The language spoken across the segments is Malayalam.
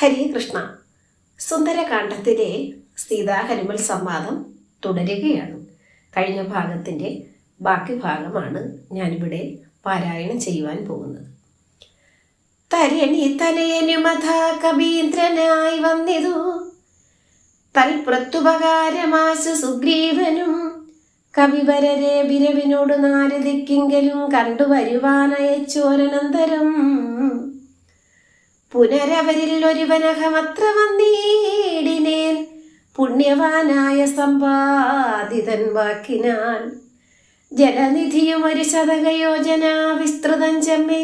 ഹരേ കൃഷ്ണ സുന്ദരകാന്ഡത്തിലെ സീതാഹരിമൽ സംവാദം തുടരുകയാണ്. കഴിഞ്ഞ ഭാഗത്തിന്റെ ബാക്കി ഭാഗമാണ് ഞാനിവിടെ പാരായണം ചെയ്യുവാൻ പോകുന്നത്. തരണി തനയനുമഥ കബീന്ദ്രനായി വന്നിതു. തൽപ്രത്യുപകാരമാശു സുഗ്രീവനും കവിവരരെ ബിരവിനോട് നാരദിക്കെങ്കിലും കണ്ടുവരുവാനയച്ചോരനന്തരം. പുനരവരിൽ ഒരുവനഹമത്ര വന്നീടിനേൻ പുണ്യവാനായ സമ്പാദിതൻ വാക്കിനാൽ. ജലനിധിയും ഒരു ശതകയോജന വിസ്തൃതം ചെമ്മേ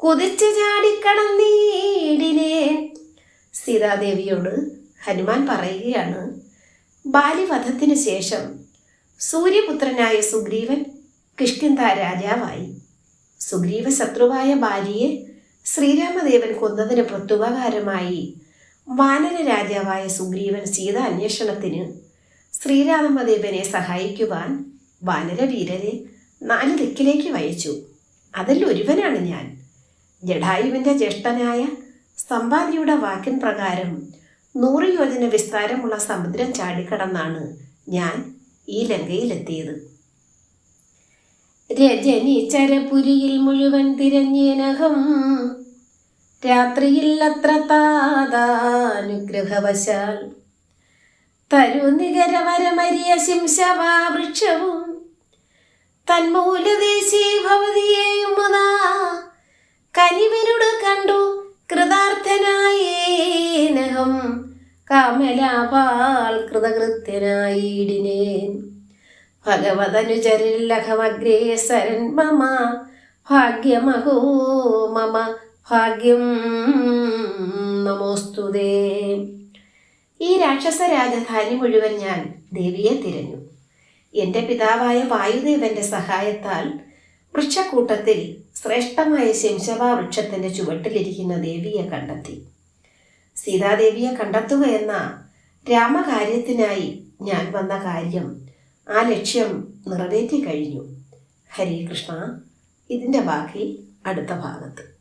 കുതിച്ചു ചാടിക്കടന്നീടിനേൻ സീതാദേവിയോട് ഹനുമാൻ പറയുകയാണ് ബാലിവധത്തിനു ശേഷം സൂര്യപുത്രനായ സുഗ്രീവൻ കിഷ്കിന്ത രാജാവായി. സുഗ്രീവ ശത്രുവായ ബാലിയെ ശ്രീരാമദേവൻ കൊന്നതിന് പ്രത്യുപകാരമായി വാനര രാജാവായ സുഗ്രീവൻ സീത അന്വേഷണത്തിന് ശ്രീരാമദേവനെ സഹായിക്കുവാൻ വാനരവീരരെ നാല് ദിക്കിലേക്ക് വയച്ചു അതിൽ ഒരുവനാണ് ഞാൻ. ജഡായുവിന്റെ ജ്യേഷ്ഠനായ സമ്പാദിയുടെ വാക്കിൻ പ്രകാരം നൂറ് യോജന വിസ്താരമുള്ള സമുദ്രം ചാടിക്കടന്നാണ് ഞാൻ ഈ ലങ്കയിലെത്തിയത്. രജനി ചരപുരിയിൽ മുഴുവൻ തിരഞ്ഞേനകം രാത്രിയിൽ അത്ര താതാനുഗ്രഹവശാൽ തരുനികരവരമരിയ ശിംശവാവൃക്ഷവും തന്മൂലദേശീ ഭവതിയെയും മുതാ കനിവനോട് കണ്ടു കൃതാർത്ഥനായേനഹം കാമലാപാൽ കൃതകൃത്യനായിടിനേൻ. ഭഗവതനുചരില്ലഹമഗ്രേസരൻ മമ ഭാഗ്യമഹോ മമ ഭാഗ്യം നമോസ്തുതേ ഈ രാക്ഷസ രാജധാനി മുഴുവൻ ഞാൻ ദേവിയെ തിരഞ്ഞു. എന്റെ പിതാവായ വായുദേവന്റെ സഹായത്താൽ വൃക്ഷക്കൂട്ടത്തിൽ ശ്രേഷ്ഠമായ ശംശവാ വൃക്ഷത്തിന്റെ ചുവട്ടിലിരിക്കുന്ന ദേവിയെ കണ്ടെത്തി. സീതാദേവിയെ കണ്ടെത്തുക എന്ന രാമകാര്യത്തിനായി ഞാൻ വന്ന കാര്യം ആ ലക്ഷ്യം നിറവേറ്റി കഴിഞ്ഞു. ഹരേ കൃഷ്ണ. ഇതിന്റെ ബാക്കി അടുത്ത ഭാഗത്ത്.